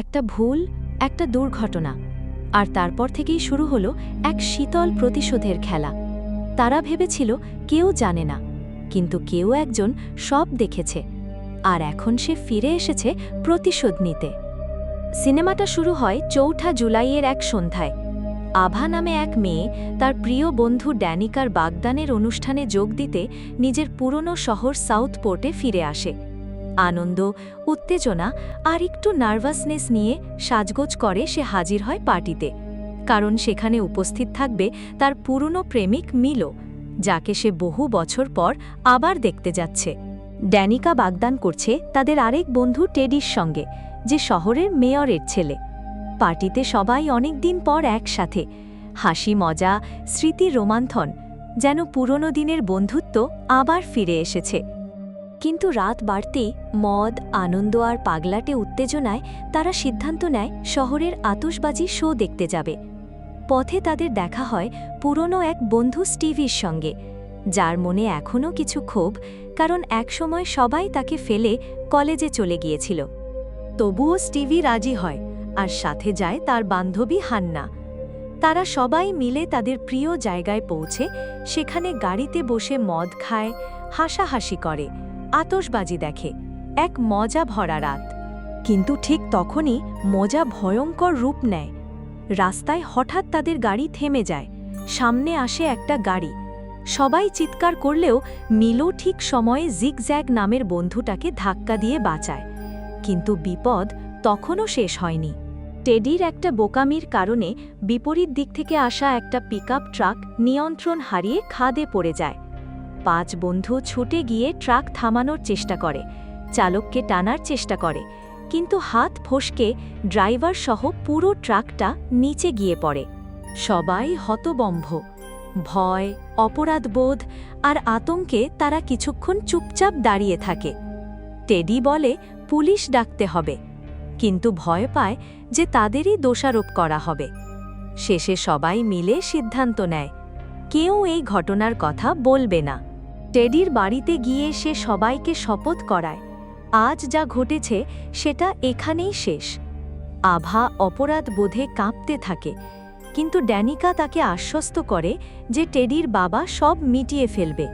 একটা ভুল, একটা দুর্ঘটনা। আর তারপর থেকেই শুরু হলো এক শীতল প্রতিশোধের খেলা। তারা ভেবেছিল কেউ জানে না, কিন্তু কেউ একজন সব দেখেছে। আর এখন সে ফিরে এসেছে প্রতিশোধ নিতে। সিনেমাটা শুরু হয় চৌঠা জুলাইয়ের এক সন্ধ্যায়। আভা নামে এক মেয়ে তার প্রিয় বন্ধু ড্যানিকার বাগদানের অনুষ্ঠানে যোগ দিতে নিজের পুরনো শহর সাউথ পোর্টে ফিরে আসে। আনন্দ, উত্তেজনা আর একটু নার্ভাসনেস নিয়ে সাজগোজ করে সে হাজির হয় পার্টিতে। কারণ সেখানে উপস্থিত থাকবে তার পুরনো প্রেমিক মিলো, যাকে সে বহু বছর পর আবার দেখতে যাচ্ছে। ড্যানিকা বাগদান করছে তাদের আরেক বন্ধু টেডির সঙ্গে, যে শহরের মেয়রের ছেলে। পার্টিতে সবাই অনেক দিন পর একসাথে। হাসি, মজা, স্মৃতি, রোমান্থন, যেন পুরনো দিনের বন্ধুত্ব আবার ফিরে এসেছে। কিন্তু রাত বাড়তেই মদ, আনন্দ আর পাগলাটে উত্তেজনায় তারা সিদ্ধান্ত নেয় শহরের আতসবাজি শো দেখতে যাবে। পথে তাদের দেখা হয় পুরনো এক বন্ধু স্টিভির সঙ্গে। যার মনে এখনও কিছু ক্ষোভ, কারণ একসময় সবাই তাকে ফেলে কলেজে চলে গিয়েছিল। তবুও স্টিভি রাজি হয় আর সাথে যায় তার বান্ধবী হান্না। তারা সবাই মিলে তাদের প্রিয় জায়গায় পৌঁছে সেখানে গাড়িতে বসে মদ খায়, হাসাহাসি করে। আতসবাজি দেখে। এক মজা ভরা রাত। কিন্তু ঠিক তখনই মজা ভয়ঙ্কর রূপ নেয়। রাস্তায় হঠাৎ তাদের গাড়ি থেমে যায়। সামনে আসে একটা গাড়ি। সবাই চিৎকার করলেও মিলো ঠিক সময়ে জিগজ্যাগ নামের বন্ধুটাকে ধাক্কা দিয়ে বাঁচায়। কিন্তু বিপদ তখনও শেষ হয়নি। টেডির একটা বোকামির কারণে বিপরীত দিক থেকে আসা একটা পিকআপ ট্রাক নিয়ন্ত্রণ হারিয়ে খাদে পড়ে যায়। পাঁচ বন্ধু ছুটে গিয়ে ট্রাক থামানোর চেষ্টা করে, চালককে টানার চেষ্টা করে, কিন্তু হাত ফসকে ড্রাইভার সহ পুরো ট্রাকটা নিচে গিয়ে পড়ে। সবাই হতবম্ভ। ভয়, অপরাধবোধ আর আতঙ্কে তারা কিছুক্ষণ চুপচাপ দাঁড়িয়ে থাকে। টেডি বলে, পুলিশ ডাকতে হবে। কিন্তু ভয় পায় যে তাদেরই দোষারোপ করা হবে। শেষে সবাই মিলে সিদ্ধান্ত নেয়। কেউ এই ঘটনার কথা বলবে না। টেডির বাড়িতে গিয়ে সে সবাইকে শপথ করায়। আজ যা ঘটেছে, সেটা এখানেই শেষ। আভা অপরাধ বোধে কাঁপতে থাকে, কিন্তু ড্যানিকা তাকে আশ্বস্ত করে যে টেডির বাবা সব মিটিয়ে ফেলবে।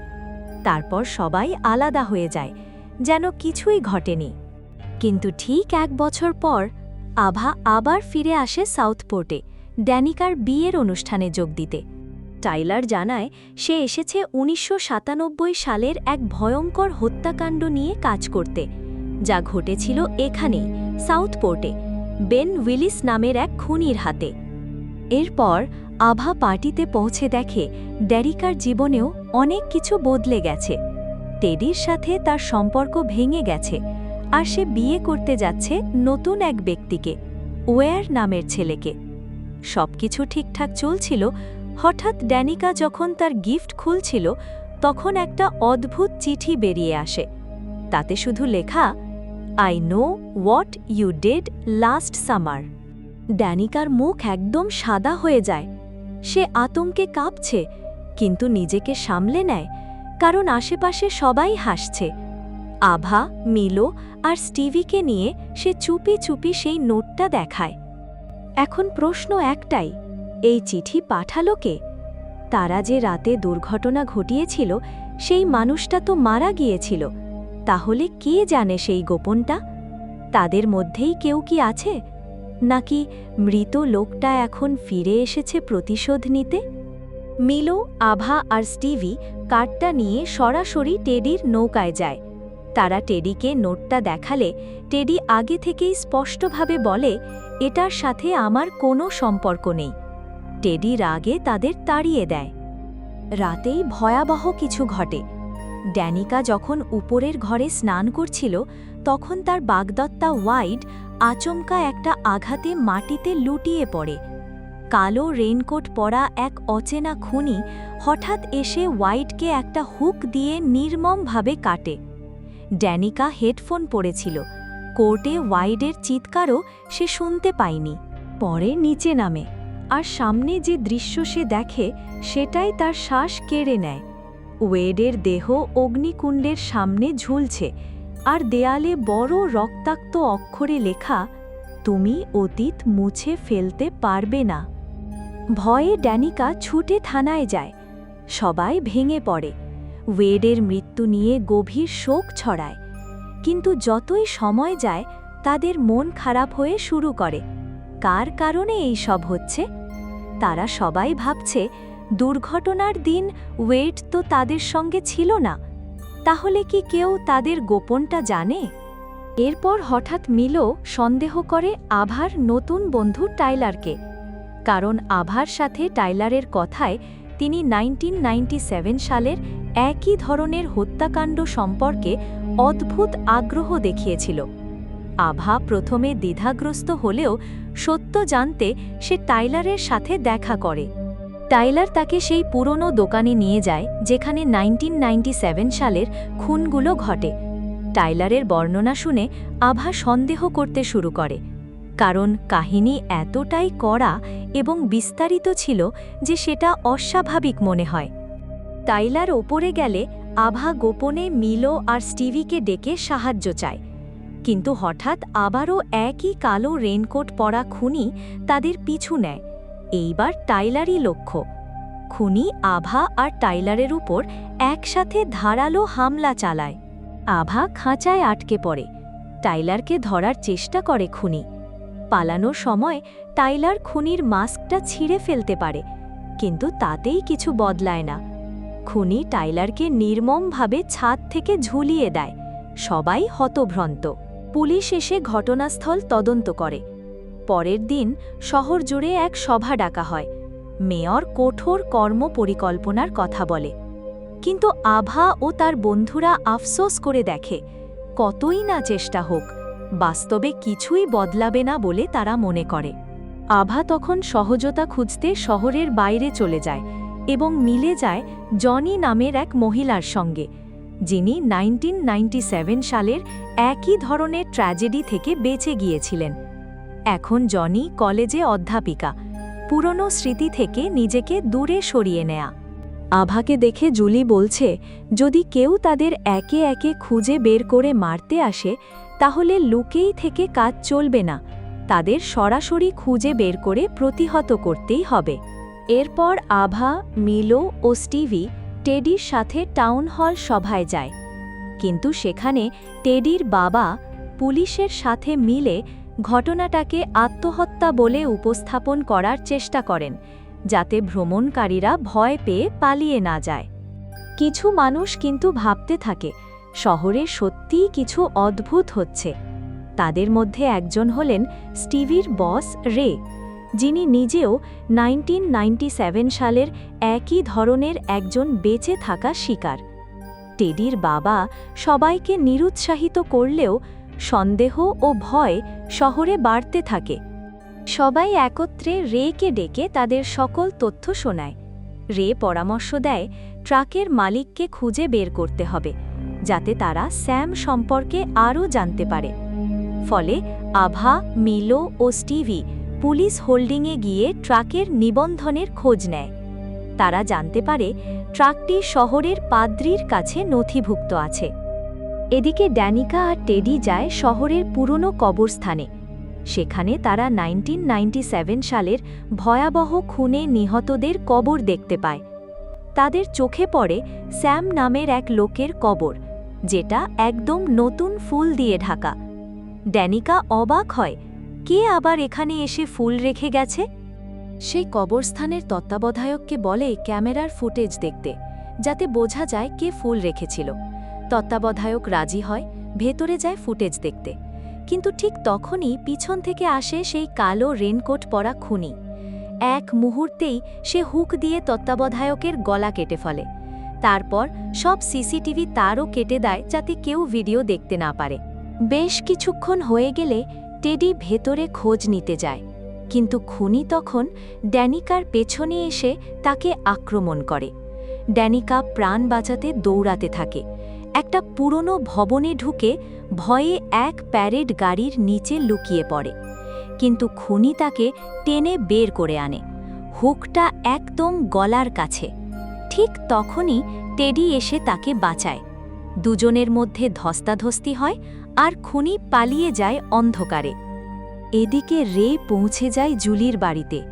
তারপর সবাই আলাদা হয়ে যায়, যেন কিছুই ঘটেনি। কিন্তু ঠিক এক বছর পর, আভা আবার ফিরে আসে সাউথপোর্টে, ড্যানিকার বিয়ের অনুষ্ঠানে যোগ দিতে। টাইলার জানায়, সে এসেছে উনিশশো সাতানব্বই সালের এক ভয়ঙ্কর হত্যাকাণ্ড নিয়ে কাজ করতে, যা ঘটেছিল এখানেই সাউথপোর্টে বেন উইলিস নামের এক খুনির হাতে। এরপর আভা পার্টিতে পৌঁছে দেখে, ড্যারিকার জীবনেও অনেক কিছু বদলে গেছে। টেডির সাথে তার সম্পর্ক ভেঙে গেছে, আর সে বিয়ে করতে যাচ্ছে নতুন এক ব্যক্তিকে ওয়ার নামের ছেলেকে। সবকিছু ঠিকঠাক চলছিল হঠাৎ ড্যানিকা যখন তার গিফট খুলছিল, তখন একটা অদ্ভুত চিঠি বেরিয়ে আসে। তাতে শুধু লেখা I know what you did last summer ড্যানিকার মুখ একদম সাদা হয়ে যায়। সে আতঙ্কে কাঁপছে, কিন্তু নিজেকে সামলে নেয়, কারণ আশেপাশে সবাই হাসছে। আভা, মিলো আর স্টিভিকে নিয়ে সে চুপি চুপি সেই নোটটা দেখায়। এখন প্রশ্ন একটাই এই চিঠি পাঠালো কে? তারা যে রাতে দুর্ঘটনা ঘটিয়েছিল, সেই মানুষটা তো মারা গিয়েছিল। তাহলে কে জানে সেই গোপনটা? তাদের মধ্যেই কেউ কি আছে? নাকি মৃত লোকটা এখন ফিরে এসেছে প্রতিশোধ নিতে? মিলো, আভা আর স্টিভি কার্ডটা নিয়ে সরাসরি টেডির নৌকায় যায়। তারা টেডিকে নোটটা দেখালে টেডি আগে থেকেই স্পষ্টভাবে বলে, এটার সাথে আমার কোনো সম্পর্ক নেই। টেডি রাগে তাদের তাড়িয়ে দেয়। রাতেই ভয়াবহ কিছু ঘটে। ড্যানিকা যখন উপরের ঘরে স্নান করছিল, তখন তার বাগদত্তা ওয়াইড আচমকা একটা আঘাতে মাটিতে লুটিয়ে পড়ে। কালো রেইনকোট পরা এক অচেনা খুনি হঠাৎ এসে ওয়াইডকে একটা হুক দিয়ে নির্মমভাবে কাটে। ড্যানিকা হেডফোন পড়েছিল। কোর্টে ওয়াইডের চিৎকারও সে শুনতে পায়নি। পরে নিচে নামে। আর সামনে যে দৃশ্য সে দেখে, সেটাই তার শ্বাস কেড়ে নেয়। ওয়েডের দেহ অগ্নিকুণ্ডের সামনে ঝুলছে, আর দেয়ালে বড় রক্তাক্ত অক্ষরে লেখা, তুমি অতীত মুছে ফেলতে পারবে না। ভয়ে ড্যানিকা ছুটে থানায় যায়। সবাই ভেঙে পড়ে। ওয়েডের মৃত্যু নিয়ে গভীর শোক ছড়ায়। কিন্তু যতই সময় যায়, তাদের মন খারাপ হয়ে শুরু করে। কার কারণে এই সব হচ্ছে? তারা সবাই ভাবছে, দুর্ঘটনার দিন ওয়েট তো তাদের সঙ্গে ছিল না। তাহলে কি কেউ তাদের গোপনটা জানে? এরপর হঠাৎ মিলো সন্দেহ করে আভার নতুন বন্ধু টাইলারকে। কারণ আভার সাথে টাইলারের কথায় তিনি নাইনটিন সালের একই ধরনের হত্যাকাণ্ড সম্পর্কে অদ্ভুত আগ্রহ দেখিয়েছিল। আভা প্রথমে দ্বিধাগ্রস্ত হলেও সত্য জানতে সে টাইলারের সাথে দেখা করে। টাইলার তাকে সেই পুরনো দোকানে নিয়ে যায়, যেখানে নাইনটিন সালের খুনগুলো ঘটে। টাইলারের বর্ণনা শুনে আভা সন্দেহ করতে শুরু করে, কারণ কাহিনী এতটাই কড়া এবং বিস্তারিত ছিল যে সেটা অস্বাভাবিক মনে হয়। টাইলার ওপরে গেলে আভা গোপনে মিলো আর স্টিভিকে ডেকে সাহায্য চায়। কিন্তু হঠাৎ আবারও একই কালো রেনকোট পরা খুনি তাদের পিছু নেয়। এইবার টাইলারই লক্ষ্য। খুনি আভা আর টাইলারের উপর একসাথে ধারালো হামলা চালায়। আভা খাঁচায় আটকে পড়ে। টাইলারকে ধরার চেষ্টা করে খুনি। পালানোর সময় টাইলার খুনির মাস্কটা ছিঁড়ে ফেলতে পারে, কিন্তু তাতেই কিছু বদলায় না। খুনি টাইলারকে নির্মমভাবে ছাদ থেকে ঝুলিয়ে দেয়। সবাই হতভ্রন্ত। পুলিশ এসে ঘটনাস্থল তদন্ত করে। পরের দিন শহর জুড়ে এক সভা ডাকা হয়। মেয়র কঠোর কর্ম পরিকল্পনার কথা বলে। কিন্তু আভা ও তার বন্ধুরা আফসোস করে দেখে, কতই না চেষ্টা হোক, বাস্তবে কিছুই বদলাবে না বলে তারা মনে করে। আভা তখন সহজতা খুঁজতে শহরের বাইরে চলে যায় এবং মিলে যায় জনি নামের এক মহিলার সঙ্গে। যিনি নাইনটিন সালের একই ধরনের ট্র্যাজেডি থেকে বেঁচে গিয়েছিলেন। এখন জনি কলেজে অধ্যাপিকা। পুরনো স্মৃতি থেকে নিজেকে দূরে সরিয়ে নেয়া। আভাকে দেখে জুলি বলছে, যদি কেউ তাদের একে একে খুঁজে বের করে মারতে আসে, তাহলে লুকেই থেকে কাজ চলবে না। তাদের সরাসরি খুঁজে বের করে প্রতিহত করতেই হবে। এরপর আভা, মিলো ও স্টিভি টেডির সাথে টাউন হল সভায় যায়। কিন্তু সেখানে টেডির বাবা পুলিশের সাথে মিলে ঘটনাটাকে আত্মহত্যা বলে উপস্থাপন করার চেষ্টা করেন, যাতে ভ্রমণকারীরা ভয় পেয়ে পালিয়ে না যায়। কিছু মানুষ কিন্তু ভাবতে থাকে, শহরে সত্যিই কিছু অদ্ভুত হচ্ছে। তাদের মধ্যে একজন হলেন স্টিভির বস রে। যিনি নিজেও নাইনটিন সালের একই ধরনের একজন বেঁচে থাকা শিকার। টেডির বাবা সবাইকে নিরুৎসাহিত করলেও সন্দেহ ও ভয় শহরে বাড়তে থাকে। সবাই একত্রে রেকে ডেকে তাদের সকল তথ্য শোনায়। রে পরামর্শ দেয়, ট্রাকের মালিককে খুঁজে বের করতে হবে, যাতে তারা স্যাম সম্পর্কে আরও জানতে পারে। ফলে আভা, মিলো ও স্টিভি পুলিশ হোল্ডিংয়ে গিয়ে ট্রাকের নিবন্ধনের খোঁজ নেয়। তারা জানতে পারে, ট্রাকটি শহরের পাদ্রির কাছে নথিভুক্ত আছে। এদিকে ড্যানিকা আর টেডি যায় শহরের পুরনো কবরস্থানে। সেখানে তারা নাইনটিন সালের ভয়াবহ খুনে নিহতদের কবর দেখতে পায়। তাদের চোখে পড়ে স্যাম নামের এক লোকের কবর, যেটা একদম নতুন ফুল দিয়ে ঢাকা। ড্যানিকা অবাক হয় কে আবার এখানে এসে ফুল রেখে গেছে? সেই কবরস্থানের তত্ত্বাবধায়ককে বলে ক্যামেরার ফুটেজ দেখতে, যাতে বোঝা যায় কে ফুল রেখেছিল। তত্ত্বাবধায়ক রাজি হয়, ভেতরে যায় ফুটেজ দেখতে। কিন্তু ঠিক তখনই পিছন থেকে আসে সেই কালো রেনকোট পরা খুনি। এক মুহূর্তেই সে হুক দিয়ে তত্ত্বাবধায়কের গলা কেটে ফেলে। তারপর সব সিসিটিভি তারও কেটে দেয় যাতে কেউ ভিডিও দেখতে না পারে। বেশ কিছুক্ষণ হয়ে গেলে টেডি ভেতরে খোঁজ নিতে যায়, কিন্তু খুনি তখন ড্যানিকার পেছনে এসে তাকে আক্রমণ করে। ড্যানিকা প্রাণ বাঁচাতে দৌড়াতে থাকে। একটা পুরনো ভবনে ঢুকে ভয়ে এক প্যারেড গাড়ির নিচে লুকিয়ে পড়ে। কিন্তু খুনি তাকে টেনে বের করে আনে। হুকটা একদম গলার কাছে। ঠিক তখনই টেডি এসে তাকে বাঁচায়। দুজনের মধ্যে ধস্তাধস্তি হয় আর খুনি পালিয়ে যায় অন্ধকারে। এদিকে রে পৌঁছে যায় জুলির বাড়িতে,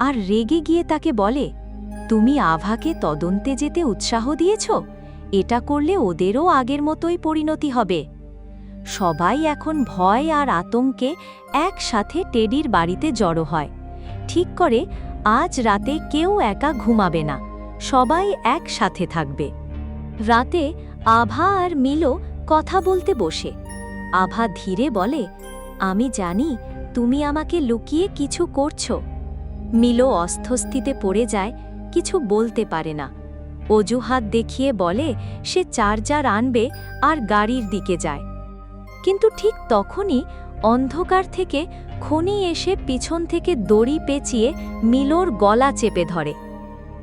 আর রেগে গিয়ে তাকে বলে, তুমি আভাকে তদন্তে যেতে উৎসাহ দিয়েছ? এটা করলে ওদেরও আগের মতোই পরিণতি হবে। সবাই এখন ভয় আর আতঙ্কে একসাথে টেডির বাড়িতে জড়ো হয়। ঠিক করে, আজ রাতে কেউ একা ঘুমাবে না, সবাই একসাথে থাকবে। রাতে আভা আর মিলো কথা বলতে বসে। আভা ধীরে বলে, আমি জানি তুমি আমাকে লুকিয়ে কিছু করছ মিলো অস্থস্থিতে পড়ে যায়, কিছু বলতে পারে না। অজুহাত দেখিয়ে বলে, সে চার্জার আনবে আর গাড়ির দিকে যায় কিন্তু ঠিক তখনই অন্ধকার থেকে খনি এসে পিছন থেকে দড়ি পেঁচিয়ে মিলোর গলা চেপে ধরে।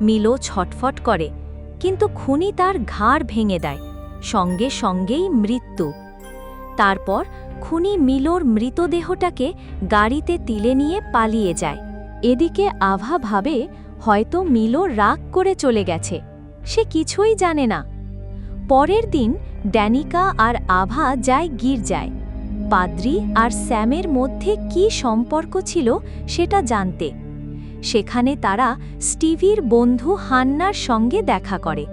মিলো ছটফট করে, কিন্তু খুনি তার ঘাড় ভেঙে দেয়। সঙ্গে সঙ্গেই মৃত্যু। তারপর খুনি মিলোর মৃতদেহটাকে গাড়িতে তিলে নিয়ে পালিয়ে যায়। এদিকে আভা ভাবে, হয়তো মিলো রাগ করে চলে গেছে। সে কিছুই জানে না। পরের দিন ড্যানিকা আর আভা যায় গির্জায় পাদ্রি আর স্যামের মধ্যে কি সম্পর্ক ছিল সেটা জানতে। সেখানে তারা স্টিভির বন্ধু হান্নার সঙ্গে দেখা করে।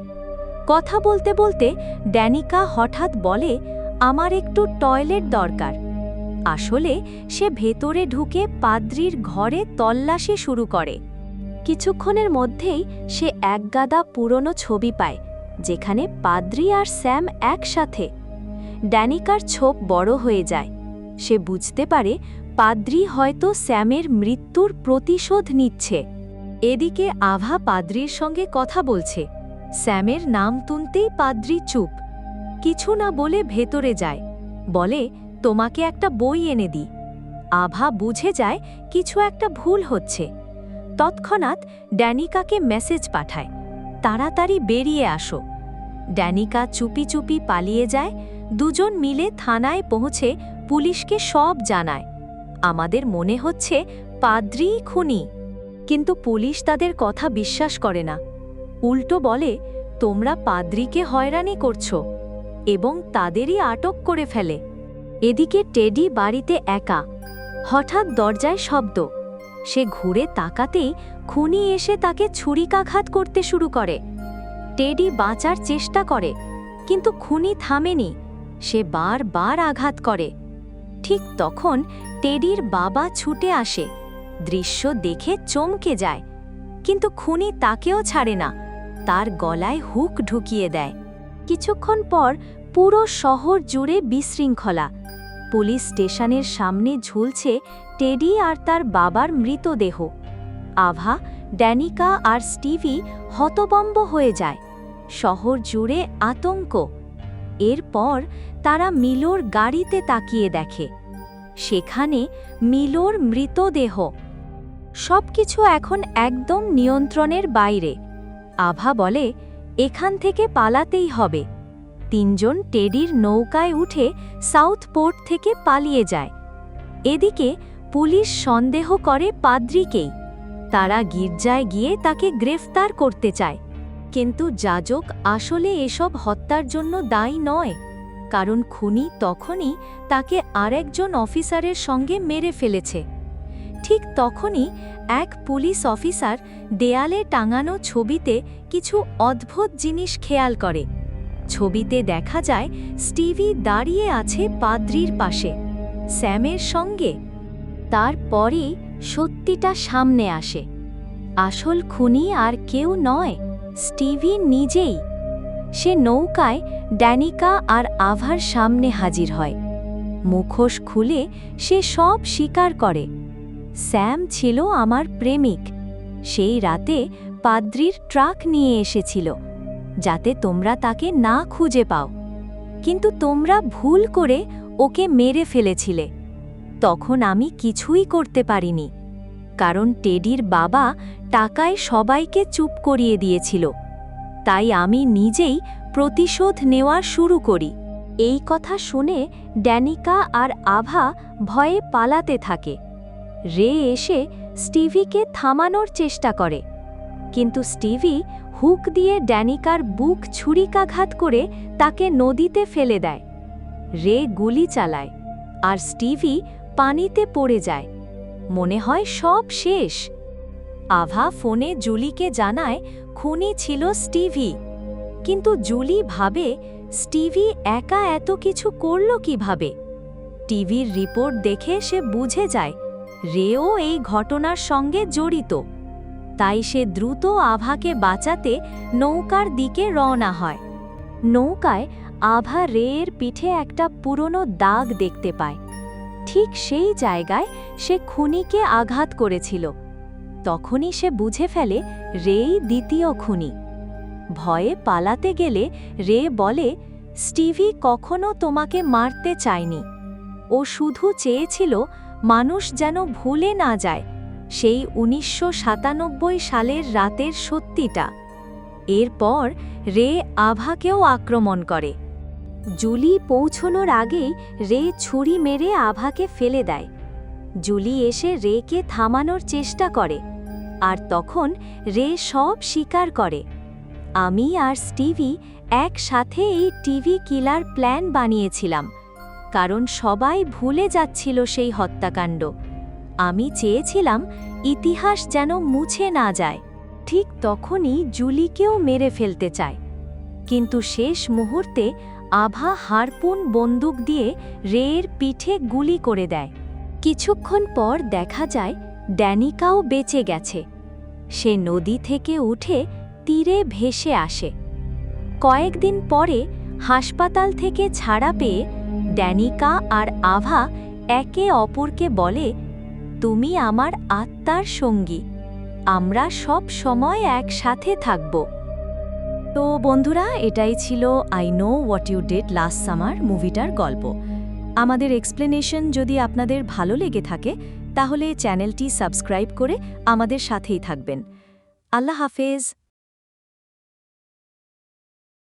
কথা বলতে বলতে ড্যানিকা হঠাৎ বলে আমার একটু টয়লেট দরকার। আসলে সে ভেতরে ঢুকে পাদ্রির ঘরে তল্লাশি শুরু করে। কিছুক্ষণের মধ্যেই সে একগাদা পুরনো ছবি পায়, যেখানে পাদ্রি আর স্যাম একসাথে। ড্যানিকার ছোপ বড় হয়ে যায়। সে বুঝতে পারে পাদ্রি হয়তো স্যামের মৃত্যুর প্রতিশোধ নিচ্ছে। এদিকে আভা পাদ্রির সঙ্গে কথা বলছে। স্যামের নাম তুনতেই পাদ্রি চুপ। কিছু না বলে ভেতরে যায়। বলে, তোমাকে একটা বই এনে দিই। আভা বুঝে যায় কিছু একটা ভুল হচ্ছে। তৎক্ষণাৎ ড্যানিকাকে মেসেজ পাঠায়, তাড়াতাড়ি বেরিয়ে আসো। ড্যানিকা চুপি চুপি পালিয়ে যায়, দুজন মিলে থানায় পৌঁছে পুলিশকে সব জানায়। আমাদের মনে হচ্ছে পাদ্রিই খুনি। কিন্তু পুলিশ তাদের কথা বিশ্বাস করে না। উল্টো বলে, তোমরা পাদ্রিকে হয়রানি করছ। এবং তাদেরই আটক করে ফেলে। এদিকে টেডি বাড়িতে একা। হঠাৎ দরজায় শব্দ। সে ঘুরে তাকাতেই খুনি এসে তাকে ছুরিকাঘাত করতে শুরু করে। টেডি বাঁচার চেষ্টা করে, কিন্তু খুনি থামেনি। সে বারবার আঘাত করে। ঠিক তখন টেডির বাবা ছুটে আসে। দৃশ্য দেখে চমকে যায়। কিন্তু খুনি তাকেও ছাড়ে না। তার গলায় হুক ঢুকিয়ে দেয়। কিছুক্ষণ পর পুরো শহর জুড়ে বিশৃঙ্খলা। পুলিশ স্টেশনের সামনে ঝুলছে টেডি আর তার বাবার মৃতদেহ। আভা, ড্যানিকা আর স্টিভি হতবম্ব হয়ে যায়। শহর জুড়ে আতঙ্ক। এরপর তারা মিলোর গাড়িতে তাকিয়ে দেখে। সেখানে মিলোর মৃতদেহ। সবকিছু এখন একদম নিয়ন্ত্রণের বাইরে। আভা বলে এখান থেকে পালাতেই হবে। তিনজন টেডির নৌকায় উঠে সাউথ পোর্ট থেকে পালিয়ে যায়। এদিকে পুলিশ সন্দেহ করে পাদ্রিকেই। তারা গির্জায় গিয়ে তাকে গ্রেফতার করতে চায়। কিন্তু যাজক আসলে এসব হত্যার জন্য দায়ী নয়। কারণ খুনি তখনই তাকে আরেকজন অফিসারের সঙ্গে মেরে ফেলেছে। ঠিক তখনই এক পুলিশ অফিসার দেয়ালে টাঙানো ছবিতে কিছু অদ্ভুত জিনিস খেয়াল করে। ছবিতে দেখা যায় স্টিভি দাঁড়িয়ে আছে পাদ্রির পাশে, স্যামের সঙ্গে। তারপরই সত্যিটা সামনে আসে। আসল খুনি আর কেউ নয়, স্টিভি নিজেই। সে নৌকায় ড্যানিকা আর আভার সামনে হাজির হয়। মুখোশ খুলে সে সব স্বীকার করে। স্যাম ছিল আমার প্রেমিক। সেই রাতে পাদ্রির ট্রাক নিয়ে এসেছিল, যাতে তোমরা তাকে না খুঁজে পাও। কিন্তু তোমরা ভুল করে ওকে মেরে ফেলেছিলে। তখন আমি কিছুই করতে পারিনি, কারণ টেডির বাবা টাকায় সবাইকে চুপ করিয়ে দিয়েছিল। তাই আমি নিজেই প্রতিশোধ নেওয়া শুরু করি। এই কথা শুনে ড্যানিকা আর আভা ভয়ে পালাতে থাকে। রে এসে স্টিভিকে থামানোর চেষ্টা করে। কিন্তু স্টিভি হুক দিয়ে ড্যানিকার বুক ছুরিকাঘাত করে তাকে নদীতে ফেলে দেয়। রে গুলি চালায় আর স্টিভি পানিতে পড়ে যায়। মনে হয় সব শেষ। আভা ফোনে জুলিকে জানায় খুনি ছিল স্টিভি। কিন্তু জুলি ভাবে স্টিভি একা এত কিছু করল কীভাবে? টিভির রিপোর্ট দেখে সে বুঝে যায় রেও এই ঘটনার সঙ্গে জড়িত। তাই সে দ্রুত আভাকে বাঁচাতে নৌকার দিকে রওনা হয়। নৌকায় আভা রেয়ের পিঠে একটা পুরনো দাগ দেখতে পায়। ঠিক সেই জায়গায় সে খুনিকে আঘাত করেছিল। তখনই সে বুঝে ফেলে রেই দ্বিতীয় খুনি। ভয়ে পালাতে গেলে রে বলে, স্টিভি কখনো তোমাকে মারতে চায়নি। ও শুধু চেয়েছিল মানুষ যেন ভুলে না যায় সেই উনিশশো সাতানব্বই সালের রাতের সত্যিটা। এরপর রে আভাকেও আক্রমণ করে। জুলি পৌঁছনোর আগেই রে ছুরি মেরে আভাকে ফেলে দেয়। জুলি এসে রেকে থামানোর চেষ্টা করে আর তখন রে সব স্বীকার করে। আমি আর স্টিভি একসাথে এই টিভি কিলার প্ল্যান বানিয়েছিলাম। কারণ সবাই ভুলে যাচ্ছিল সেই হত্যাকাণ্ড। আমি চেয়েছিলাম ইতিহাস যেন মুছে না যায়। ঠিক তখনই জুলিকেও মেরে ফেলতে চায়। কিন্তু শেষ মুহূর্তে আভা হারপুন বন্দুক দিয়ে রেয়ের পিঠে গুলি করে দেয়। কিছুক্ষণ পর দেখা যায় ড্যানিকাও বেঁচে গেছে। সে নদী থেকে উঠে তীরে ভেসে আসে। কয়েকদিন পরে হাসপাতাল থেকে ছাড়া পেয়ে ড্যানিকা আর আভা একে অপরকে বলে, তুমি আমার আত্মার সঙ্গী, আমরা সব সময় একসাথে থাকব। তো বন্ধুরা, এটাই ছিল I know what you did last summer মুভিটার গল্প। আমাদের এক্সপ্লেনেশন যদি আপনাদের ভালো লেগে থাকে, তাহলে চ্যানেলটি সাবস্ক্রাইব করে আমাদের সাথেই থাকবেন। আল্লাহ হাফেজ।